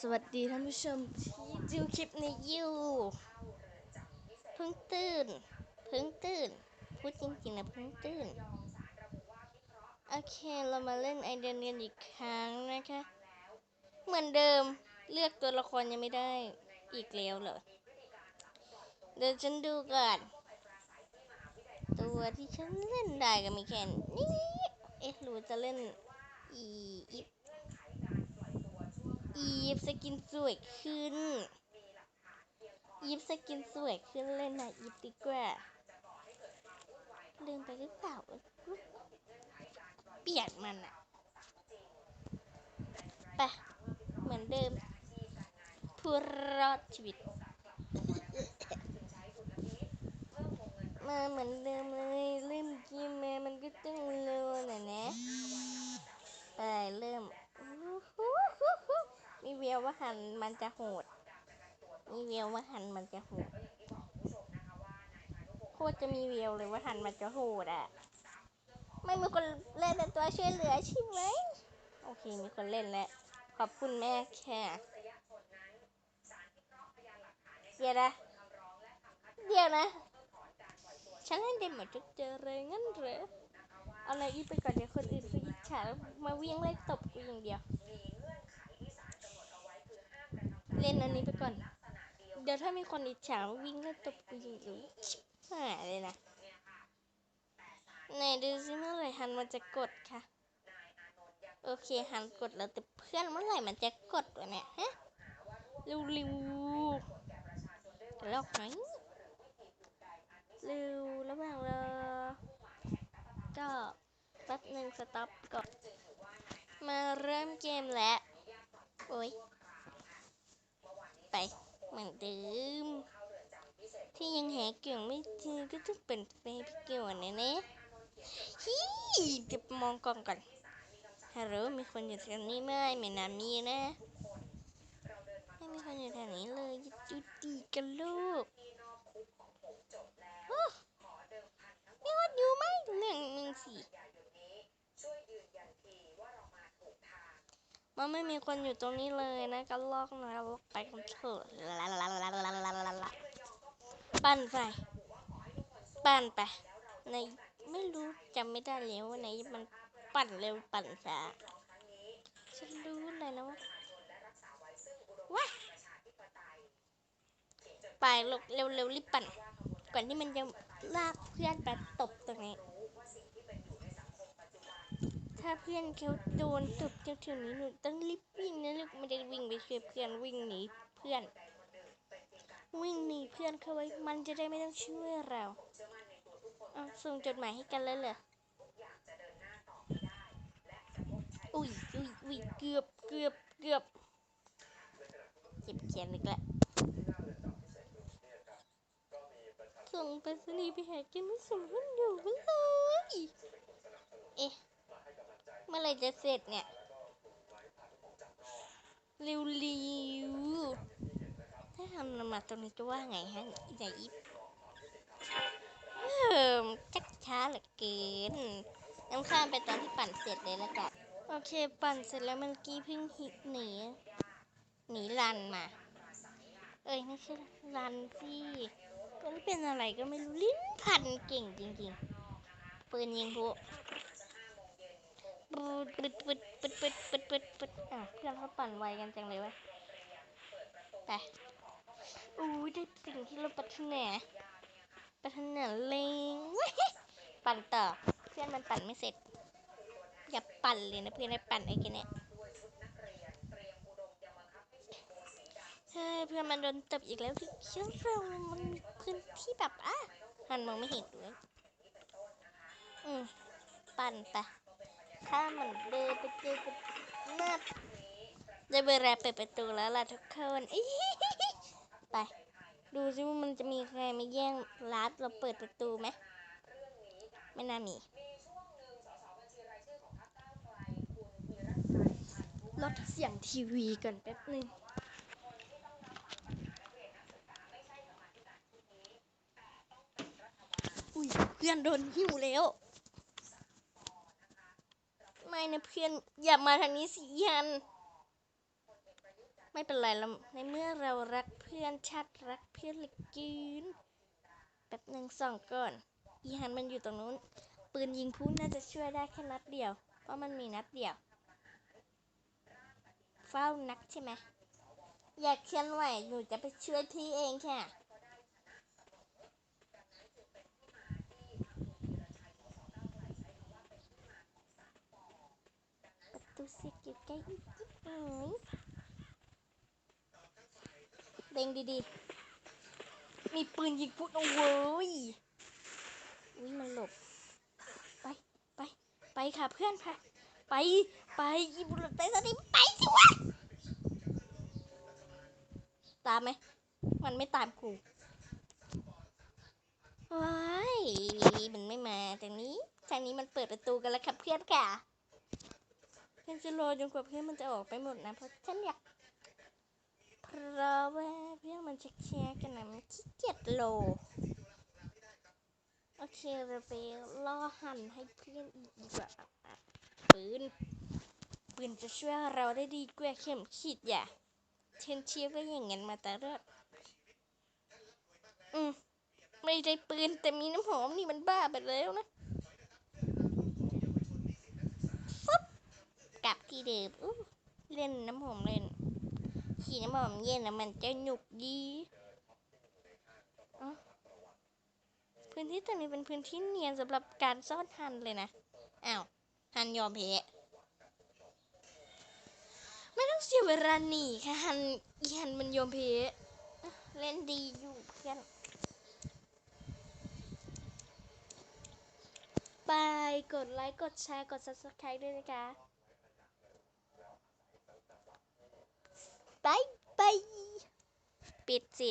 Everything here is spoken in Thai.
สวัสดีท่านผู้ชมที่ดูคลิปนี้อยู่เพิ่งตื่นเพิ่งตื่น พูดจริงๆนะเพิ่งตื่น โอเคเรามาเล่นไอเดนเนียนอีกครั้งนะคะ เหมือนเดิมเลือกตัวละครยังไม่ได้อีกแล้วเหรอเดี๋ยวฉันดูก่อนตัวที่ฉันเล่นได้ก็มีแค่นี้เอ๊ะรือจะเล่นอีอีฟ อีฟสกินสวยขึ้น อีฟสกินสวยขึ้นเลยนะอีฟดีกว่าลืมไปหรือเปล่า เปลี่ยนมันอะไปเหมือนเดิมผู้รอดชีวิต มาเหมือนเดิมเลยเริ่มเกมมามันก็ต้องเร็วหน่อยนะ ไปเริ่มอู้หูหูหูมีเวลว่า หันมันจะโหดมีเวลว่าหันมันจะโหดโคตรจะมีเวลเลยว่าหันมันจะโหดอะ ไม่มีคนเล่นเป็นตัวช่วยเหลือใช่ไหมโอเค มีคนเล่นแล้ว ขอบคุณแม่แค่เดี๋ยวนะเดี๋ยวนะ ฉันเล่นเดนหมดทุกเจอเลยงั้นเหรอเอาอะไรอีไปก่อนเดี๋ยวคนอื่นเขาอิจฉาแล้วมาวิ่งไล่ตบกูอย่างเดียว เล่นอันนี้ไปก่อน เดี๋ยวถ้ามีคนอิจฉาวิ่งไล่ตบกูย่างเดียวชิบหายเลยนะไหนดูซิเมื่อไหร่ฮันมันจะกดค่ะ โอเคฮันกดแล้วแต่เพื่อนเมื่อไหร่มันจะกดวะเนี่ยฮะเร็วๆกระลอกไหนอยเร็วระหว่างรอก็แป๊บหนึ่งสต็อปก่อน มาเริ่มเกมแล้ว โอ้ย ไป เหมือนเดิม ที่ยังแหาเก่งไม่เจอก็ต้องเป็นไปพี่เกี่ยวแน่ๆฮีเดี๋ยวมองกล้องก่อนฮัลโหลมีคนอยู่แถวนี้ไหมไม่นามีนะไม่มีคนอยู่แถวนี้เลยยุดจุดดีกันลูกมีคนอยู่ไหมหนึ่งหนึ่งสี่ มันไม่มีคนอยู่ตรงนี้เลยนะก็ลอกนะลอกไปกันเถอะปั่นไปปั่นไปในไม่รู้จำไม่ได้แล้วในมันปั่นเร็วปั่นช้าฉันรู้เลยนะว่าว้าไปลกเร็วๆรีบปั่นก่อนที่มันจะลากเพื่อนไปตบตรงนี้ ถ้าเพื่อนเขาโดนตบเจ้าถึงนี้หนูต้องรีบวิ่งนะลูกไม่ได้วิ่งไปช่วยเพื่อนวิ่งหนีเพื่อน วิ่งหนีเพื่อนเข้าไว้ มันจะได้ไม่ต้องช่วยเราเอาส่งจดหมายให้กันแล้วเหรออุ้ยอุ้ยอุ้ยเกือบเกือบเกือบเจ็บแขนอีกแล้วส่งไปรษณีไปหาแกไม่ส่งมันอยู่เลยเอ๊ะ มื่อไรจะเสร็จเนี่ยเร็วๆถ้าทำมาตรงนี้จะว่าไงฮะไหนอีฟเอิมชักช้าเหลือเกินน้ำข้ามไปตอนที่ปั่นเสร็จเลยแล้วกัน โอเค ปั่นเสร็จแล้วเมื่อกี้เพิ่งฮิหนี หนีรันมา เอ้ยไม่ใช่รันสิมันเป็นอะไรก็ไม่รู้ลิ้นพันเก่งจริงๆ ปืนยิงพ วกปึ๊ดปึ๊ดปึ๊ดปึ๊ดปึ๊ดปึ๊ดปึ๊ดอะเพื่อนเขาปั่นไวกันจังเลยวะไปอู้ยได้สิ่งที่เราปรารถนาปรารถนาเลงปั่นต่อเพื่อนมันปั่นไม่เสร็จ อย่าปั่นเลยนะเพื่อนให้ปั่นไอ้แกเนี่ยเฮ้ยเพื่อนมันโดนตบอีกแล้วที่เชื่อเรามันมีพื้นที่แบบอะหันมองไม่เห็นเลยอืมปั่นไป ถ้ามันเดินไปเจอกับหน้าได้เวลาเปิดประตูแล้วล่ะทุกคนไป ดูซิว่ามันจะมีใครมาแย่งรัดเราเปิดประตูไหมไม่น่ามีลดเสียงทีวีก่อนแป๊บหนึ่งอุ้ยเพื่อนโดนหิวแล้ว ไม่นะเพื่อนอย่ามาทางนี้สิยัน ไม่เป็นไรแล้วในเมื่อเรารักเพื่อนชัดรักเพื่อนเหลือเกินแป๊บหนึ่งสองก่อนอีฮันมันอยู่ตรงนู้น ปืนยิงพุ่น่าจะช่วยได้แค่นัดเดียว เพราะมันมีนัดเดียว เฝ้านักใช่ไหมอยากเคลื่อนไหวหนูจะไปช่วยพี่เองค่ะ ประตูเก็บใกล้อีกนิดหน่อยเด้งดีๆ มีปืนยิงพุทเอาเว้ยอุ้ยมันหลบ ไปไปไปค่ะเพื่อนค่ะไปไปอีบุรุษไตสนิมไปสิวะ ตามไหม มันไม่ตามกูว้ายมันไม่มาทางนี้ทางนี้มันเปิดประตูกันแล้วค่ะเพื่อนค่ะ เพื่อนจะรอจนกว่าเพื่อนมันจะออกไปหมดนะ เพราะฉันอยากเพราะว่าเพื่อนมันจะแชร์กันนะมันขี้เกียจโลโอเคเราไปล่อหันให้เพื่อนอีกดีกว่าปืนปืนจะช่วยเราได้ดีกว่าเข็มขีดอย่าเชนเชียร์ไว้อย่างงั้นมาแต่เริ่มอืมไม่ได้ปืนแต่มีน้ำหอมนี่มันบ้าไปแล้วนะฟึบกลับ ที่เดิมอู้เล่นน้ำหอมเล่น ขี่น้ำหอมเย็นแล้วมันจะหนุกดีพื้นที่ตรงนี้เป็นพื้นที่เนียนสำหรับการซ่อนฮันเลยนะอ้าวฮันยอมแพ้ไม่ต้องเสียเวลาหนีค่ะฮันอีฮันมันยอมแพ้เล่นดีอยู่เพื่อนบาย กดไลค์ กดแชร์ กด subscribe ด้วยนะคะ บายบายปิดสิ